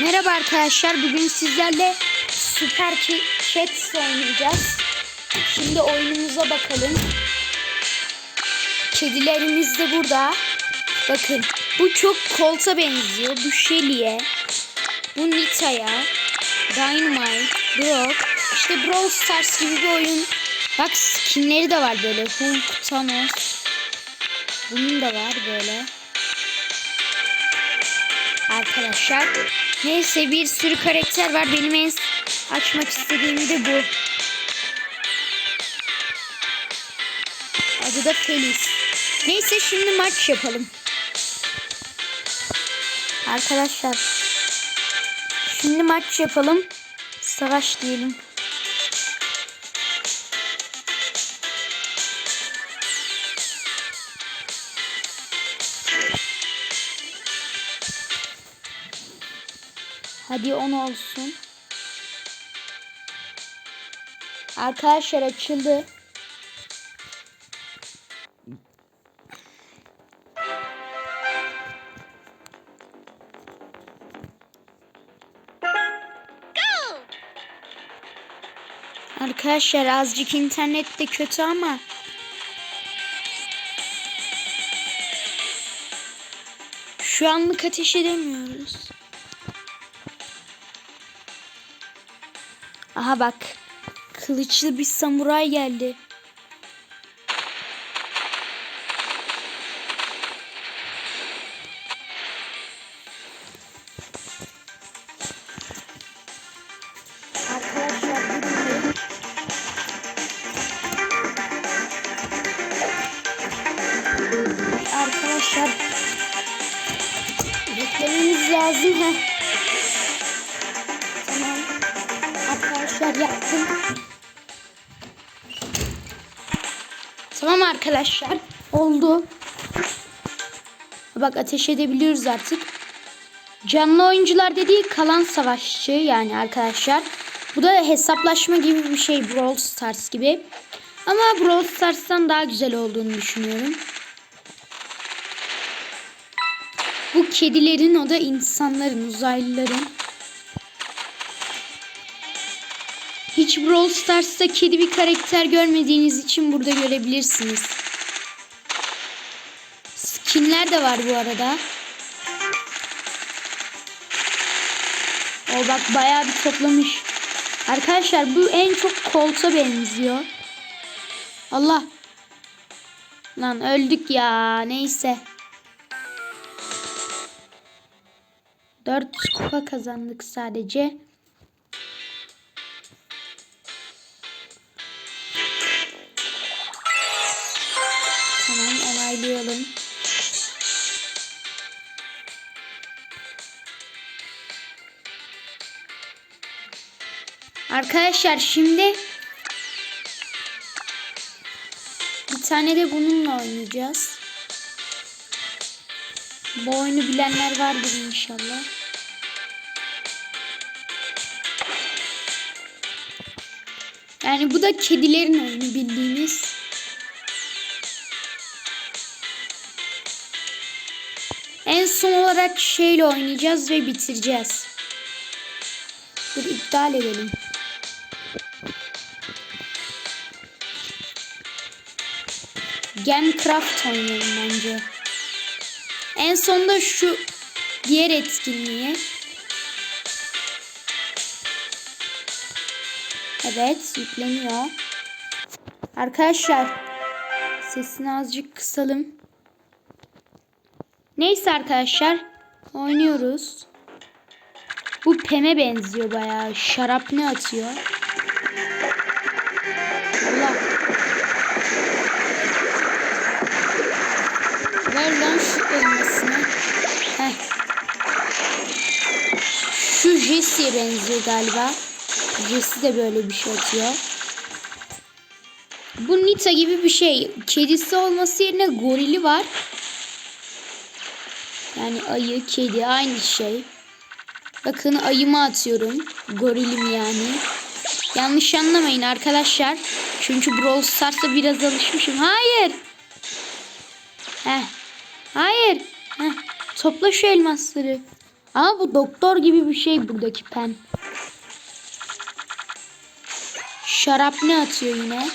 Merhaba arkadaşlar. Bugün sizlerle Super Ch- Chats oynayacağız. Şimdi oyunumuza bakalım. Kedilerimiz de burada. Bakın. Bu çok Colt'a benziyor. Bu Shelly'e. Bu Nita'ya. Dynamite. Brock. İşte Brawl Stars gibi bir oyun. Bak skinleri de var böyle. Hulk, Thanos. Bunun da var böyle. Arkadaşlar. Neyse bir sürü karakter var. Benim en açmak istediğim de bu. Adı da Feliz. Neyse şimdi maç yapalım. Arkadaşlar. Şimdi maç yapalım. Savaş diyelim. Hadi 10 olsun. Arkadaşlar açıldı. Arkadaşlar azıcık internet de kötü ama şu anlık ateş edemiyoruz. Aha bak. Kılıçlı bir samuray geldi. Arkadaşlar beklememiz lazım. Heh. Arkadaşlar yaptım. Tamam arkadaşlar. Oldu. Bak ateş edebiliyoruz artık. Canlı oyuncular dediği kalan savaşçı yani arkadaşlar. Bu da hesaplaşma gibi bir şey Brawl Stars gibi. Ama Brawl Stars'tan daha güzel olduğunu düşünüyorum. Bu kedilerin o da insanların, uzaylıların. Hiç Brawl Stars'ta kedi bir karakter görmediğiniz için burada görebilirsiniz. Skinler de var bu arada. O bak bayağı bir toplamış. Arkadaşlar bu en çok Colt'a benziyor. Allah. Lan öldük ya. Neyse. 4 kupa kazandık sadece. Tamam onaylayalım. Arkadaşlar şimdi bir tane de bununla oynayacağız. Bu oyunu bilenler vardır inşallah. Yani bu da kedilerin oyunu bildiğiniz. Olarak şeyle oynayacağız ve bitireceğiz. Dur iptal edelim. Gamecraft oynayalım bence. En sonda şu diğer etkinliği. Evet yükleniyor. Arkadaşlar sesini azıcık kısalım. Neyse arkadaşlar oynuyoruz. Bu Pem'e benziyor bayağı. Şarap ne atıyor? Allah. Ver lan şu elmasını. Heh. Şu Jesse'ye benziyor galiba. Jesse de böyle bir şey atıyor. Bu Nita gibi bir şey. Kedisi olması yerine gorili var. Yani ayı, kedi aynı şey. Bakın ayımı atıyorum. Gorilim yani. Yanlış anlamayın arkadaşlar. Çünkü Brawl Stars'a biraz alışmışım. Hayır. Heh. Hayır. Heh. Topla şu elmasları. Ama bu doktor gibi bir şey buradaki pen. Şarap ne atıyor yine?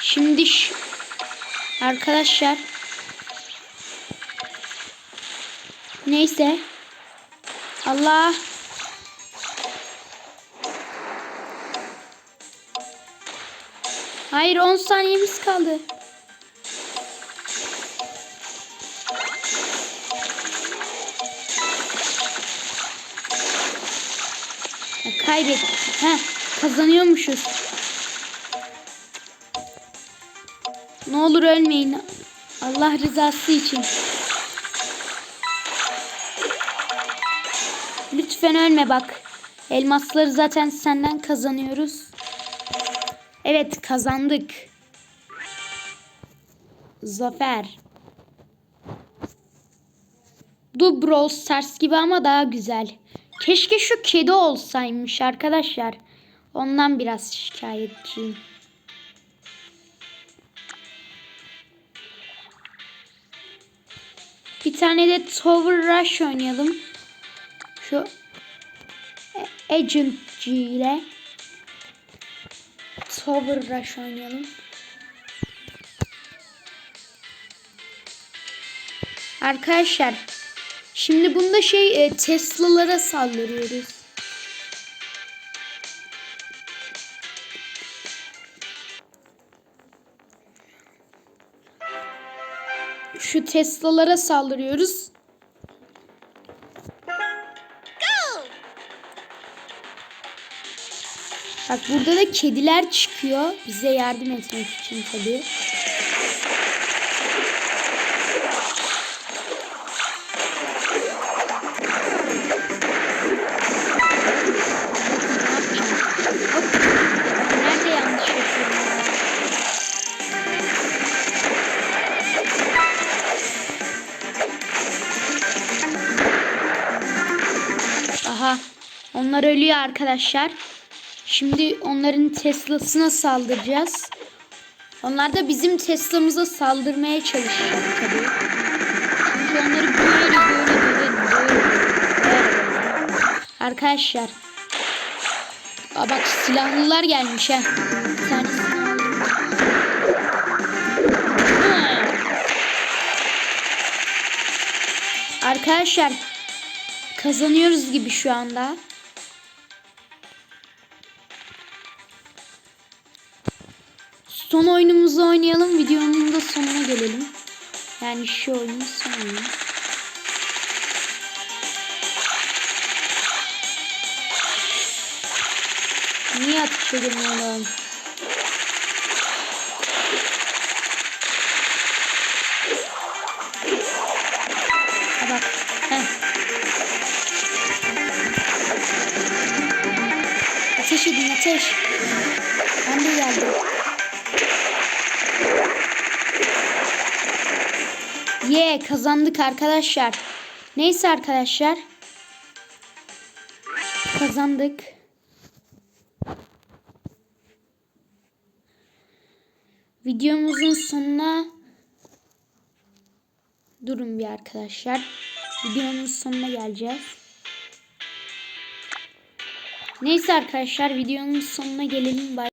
Şimdi arkadaşlar neyse Allah Hayır 10 saniyemiz kaldı. Ya kaybettik. Ha, kazanıyormuşuz. Ne olur ölmeyin. Allah rızası için. Lütfen ölme bak. Elmasları zaten senden kazanıyoruz. Evet kazandık. Zafer. Du Brawl Stars gibi ama daha güzel. Keşke şu kedi olsaymış arkadaşlar. Ondan biraz şikayetçiyim. Bir tane de Tower Rush oynayalım. Şu Agent G ile Tower Rush oynayalım. Arkadaşlar şimdi bunda şey e, Tesla'lara saldırıyoruz. Şu Tesla'lara saldırıyoruz. Bak burada da kediler çıkıyor. Bize yardım etmek için tabii. Onlar ölüyor arkadaşlar. Şimdi onların Tesla'sına saldıracağız. Onlar da bizim Tesla'mıza saldırmaya çalışacak tabii. Çünkü onları böyle böyle böyle böyle. Arkadaşlar. Aa bak silahlılar gelmiş ha. Bir tanesini. Arkadaşlar kazanıyoruz gibi şu anda. Son oyunumuzu oynayalım. Videonun da sonuna gelelim. Yani şu oyunun sonu. Niye ateş edemiyorum? Bak. Heh. Ateş edin ateş. Ben de geldim. Ye kazandık arkadaşlar. Neyse arkadaşlar. Kazandık. Videomuzun sonuna durun bir arkadaşlar. Videonun sonuna geleceğiz. Neyse arkadaşlar videonun sonuna gelelim. Bay